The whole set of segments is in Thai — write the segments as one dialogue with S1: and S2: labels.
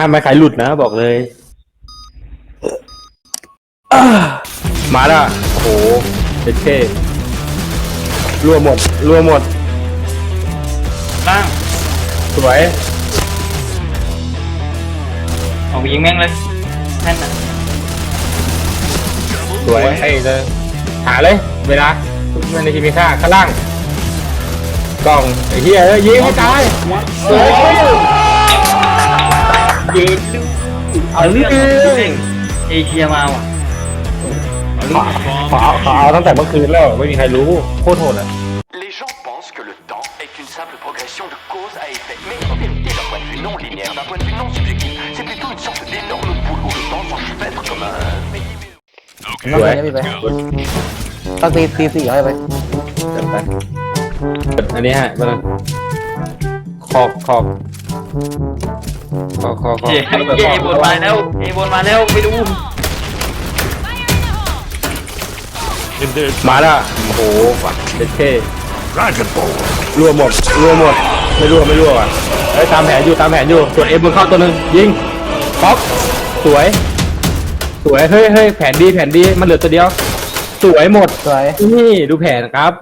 S1: ห้ามไม่ขายหลุดนะ บอกเลยอ่ามาแล้วโอ้โหเด็ดเท่รัวหมดรัวหมด
S2: ล่าง
S1: สวย
S2: เอาไปยิงแม่งเลยแท่นน่ะ
S1: สวยไอ้เลยหาเลย เวลามันในทีมีค่าข้างล่างกล่องไอ้เหี้ยเอ้ยยิงให้ตายสวย ยืน
S2: เอาเรื่องของเรื่องเอเชียมาว่ะเอาเรื่อง
S1: ขอเอาขอเอาตั้งแต่เมื่อคืนแล้ว ไม่มีใครรู้โคตรโหดอะ
S3: Les gens pensent que le temps est une simple progression de cause à effet. Mais en vérité, d'un point de vue non linéaire, d'un point de vue non subjectif, c'est plutôt une sorte d'énorme boule où le temps s'enchevêtre comme un...
S4: น้องเรียนไปต้องตีตีสี่ให้ไป
S1: เดี๋ยวไปอันนี้ฮะมาเลยขอบขอบ ขอบขอบขอบ
S2: เฮ้ยเฮ้ยเอบนมาแล้วเอบนมาแล้วไปดู
S1: มาแล้วโอ้โหเด็ดเท่รัวหมดรัวหมด ไม่รัวไม่รัวอะเอ้ยตามแผนอยู่ตามแผนอยู่ส่วนเอ็มมึงเข้าตัวหนึ่งยิงป๊อกสวย สวยเฮ้ยเฮ้ยแผนดีแผนดีมันเหลือตัวเดียว สวยหมด
S4: สวย
S1: นี่ดูแผนครับ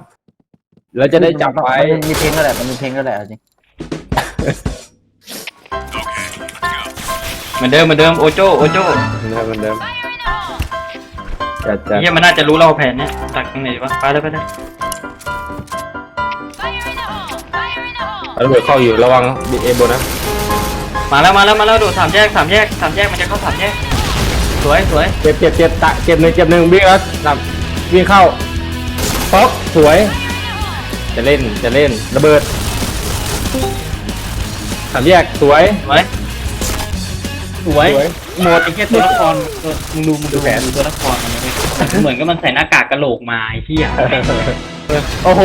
S1: แล้วจะได้จับไว้
S4: มันมีเพลงก็แหละมันมีเพลงก็แหละจริง
S2: เหมือนเดิมเหมือนเดิมโอโจโอโจ
S1: เหมือนเดิมจะจะ
S2: เฮียมันน่าจะรู้เราแผนเนี้ยตักตรงไหนวะไปเลยไปเลย
S1: เอาระเบิดเข้าอยู่ระวังดีเอโบนะ
S2: มาแล้วมาแล้วมาแล้วโดดสามแยกสามแยกสามแยกมันจะเข้าสามแยก สวยสวย
S1: เจ็บเจ็บเจ็บตะเจ็บหนึ่งเจ็บหนึ่งวิ่งแล้วนับวิ่งเข้าป๊อกสวย จะเล่นจะเล่นระเบิดสามแยกสวย
S2: สวย สวย
S1: สวย
S2: หมดไอ้แค่ตัวละครตัวมึงดูมึงดูแผนดูตัวละครมันนะเว้ยเหมือนกับมันใส่หน้ากากกะโหลกมาไอ้เหี้ย
S1: โอ้โห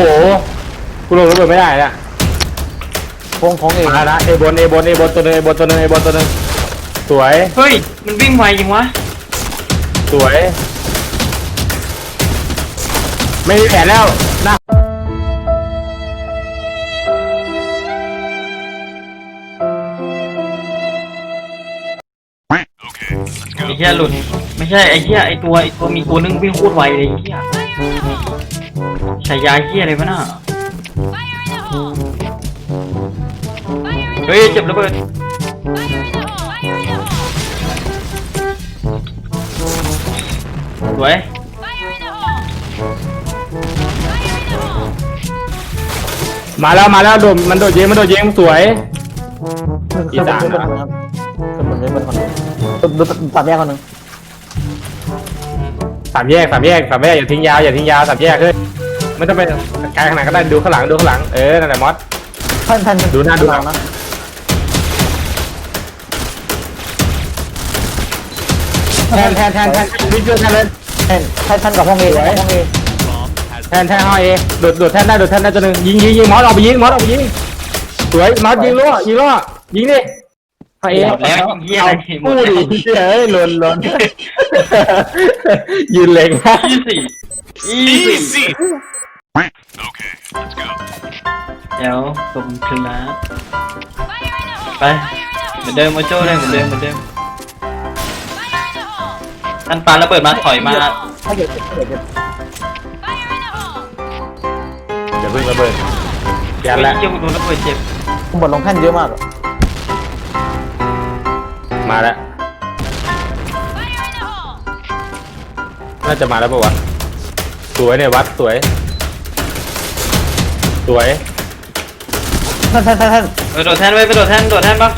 S1: กูลงระเบิดไม่ได้เนี่ย
S4: โพงของเอง
S1: มาละเอบนเอบนเอบนตัวหนึงเอบนตัวหนึงเอบนตัวหนึงสวย
S2: เฮ้ยมันวิ่งไวจริงวะ
S1: สวย ไม่มีแผนแล้วนะ
S2: เหี้ยหลุด ไม่ใช่ไอ้เหี้ยไอ้ตัวไอ้ตัวมีตัวนึงวิ่งโคตรไวเลยไอ้เหี้ยฉายาเหี้ยอะไรวะน่ะเฮ้ยเจ็บระเบิดสวย
S1: มาแล้วมาแล้วโดดมันโดดยิงมันโดดยิงสวยอีสานนะ
S4: ขึ้นบ นขึ้นบนคนดูดูตัดแยกคนหนึ่ง
S1: สามแยกสามแยกสามแยกอย่าทิ้งยาวอย่าทิ้งยาวสามแยกเฮ้ยไม่ต้องไปไกลขนาดก็ได้ดูข้างหลังดูข้างหลังเออนั่นแหละมอส
S4: ท่านท่าน
S1: ดูหน้าดูหลัง
S4: นะ
S1: แทนแทนแทนแทนวิ่งช่วยแทนเลย
S4: แทนท่านท่านกับห้องเอกับห้องเอ
S1: แทนแทนห้อยเอโดดโดดแทนได้โดดแทนได้ตัวหนึ่งยิงยิงยิงมอสออกไปยิงมอสออกไปยิงสวยมอสยิงล่อยิงล่อยิงดิ ห้อยเอ
S2: หมดแล้วเหี้ยอะไรหม
S1: พู
S2: ด
S1: ด
S2: แล้ว
S1: ดิเฮ้ยหล่นหล่นยืนเล็ง
S2: ยี่สี่ยี่สี่เดี๋ยวส่งคืนนะไปเหมือนเดิมโมโจ้เลยเหมือนเดิมเหมือนเดิมท่านปาระเบิดมาถอยมา
S4: ถ้าเกิดถ้าเกิด
S1: อย่าเพิ่งระเบิดยัน
S2: เฮ้ย
S1: แล้ว
S2: เกี่ยวโดนระเบิดเจ็บ
S4: ข้างบนลงแท่นเยอะมาก
S1: มาแล้ว น่าจะมาแล้วปะวะ สวยเนี่ยวัดสวย สวย
S4: ท่านท่านท่านท่าน
S2: ไปโดดแท่นไว้ไปโดดแท่นโดดแท่นปะ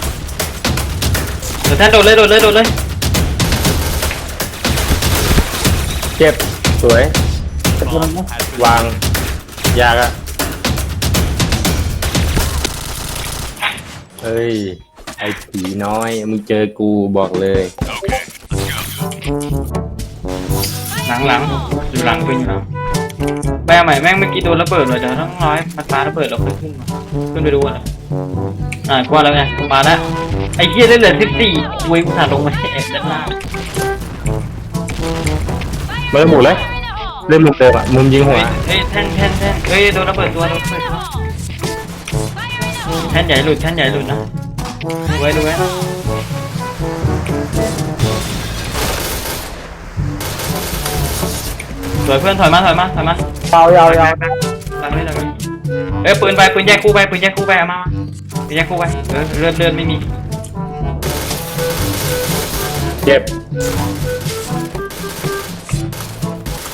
S2: โดดแท่นโดดเลยโดดเลยโดดเลย
S1: เจ็บ สวย
S4: ตะกูนึงนะ
S1: วาง ยากอะเฮ้ย ไอ้ผีน้อย มึงเจอกูบอกเลย
S2: หลังหลังอยู่หลังปืนอยู่หลังแม่ใหม่แม่งเมื่อกี้โดนระเบิดเลยเดี๋ยวต้องร้อยมาปาระเบิดแล้วค่อยขึ้นมาขึ้นไปดูอะอ่ากว่าแล้วไงมาแล้วไอ้เหี้ยได้เหลือสิบสี่เว้ยกูถ่าลงมาแอบด้านล่าง
S1: เมื่อหมูเลยเล่นมุมเดิมอะมุมยิงหัว
S2: เฮ้ยเฮ้ยแท่นแท่นแท่นเฮ้ยโดนระเบิดตัวโดนระเบิดตัวแท่นใหญ่หลุดแท่นใหญ่หลุดนะ ดูไว้ดูไว้
S1: สวยเพื่อนถอยมาถอยมาถอยมา
S4: ยายาวยาว
S1: ตัเลยตังเลยเอ้ยปืนไปปืนแยกคู่ไปปืนแยกคู่ไปเอามาปืนแยกคู่ไปเออเลือดเลือดไม่มี
S2: เจ็บ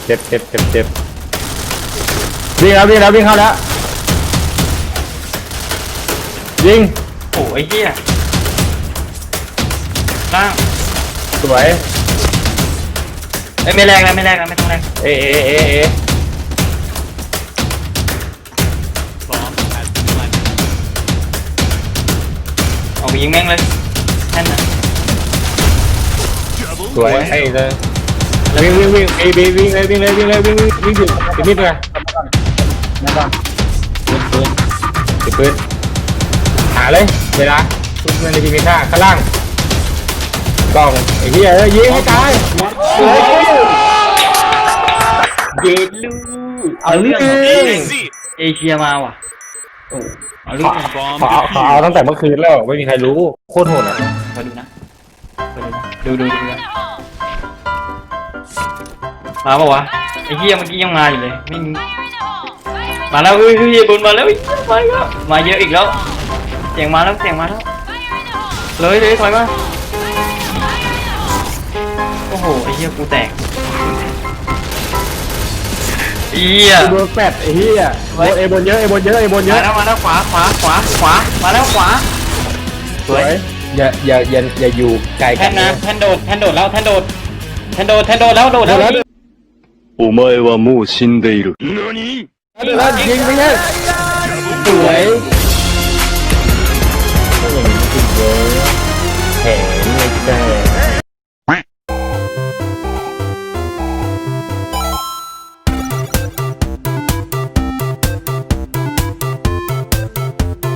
S2: เจ็บเจ็บเจ็บเจ็บวิ่งแล้ววิ่งแล้ววิ่งเข้าแล้วยิง
S1: โอ้ยเหี้ยล่าง
S2: สวย
S1: เอ้ยไม่แรงแล้วไม่แรงแล้วไม่ต้องแรง
S2: เอเอเอเอ
S1: เอาไปยิงแม่งเลยแค่นั้น
S2: สวยไอ้เลยวิ่งวิ่งวิ่งเอบีวิ่งเลยวิ่งเลยวิ่งเลยวิ่งวิ่งวิ่งถึงถึงนิดเลย
S4: นั่นก่อน
S2: ปืนปืนติดปืนหาเลย เวลาทุกเงินในทีมีค่าข้างล่างกล่องไอ้เหี้ยเอ้ยยิงให้ตายสวย
S1: เย็ดลูกเอาเรื่องเอเชียมาว่ะโอ้เอาเรื่อง
S2: ขอเอาขอเอาตั้งแต่เมื่อคืนแล้วไม่มีใครรู้โคตรโหดอะ
S1: มาดูนะมาดูนะดูดูดูกันมาปะวะไอ้เหี้ยเมื่อกี้ยังมาอยู่เลยไม่มีมาแล้วเฮ้ยเฮ้ยบนมาแล้วเฮ้ยมาอีกแล้วมาเยอะอีกแล้ว เสียงมาแล้วเสียงมาแล้วเลยเลยถอยมาโอ้โหไอ้เหี้ยกูแตกเหี้ย
S2: โดนแปดไอ้เหี้ยโบนเอบนเยอะเอบนเยอะเอบนเย
S1: มา
S2: อะ
S1: แล้วมาแล้วขวาขวาขวาขวามาแล้วขวาสวย
S2: อย่าอย่าอย่าอย่าอยู่ไกลกั
S1: แท่นนะแท่นโดดแท่นโดดแล้วแท่นโดดแท่นโดดแท่นโดดแล้วโดดแล้วยิง
S5: お前はもう死んでいる。
S2: แล้วยิงไปเลยสวย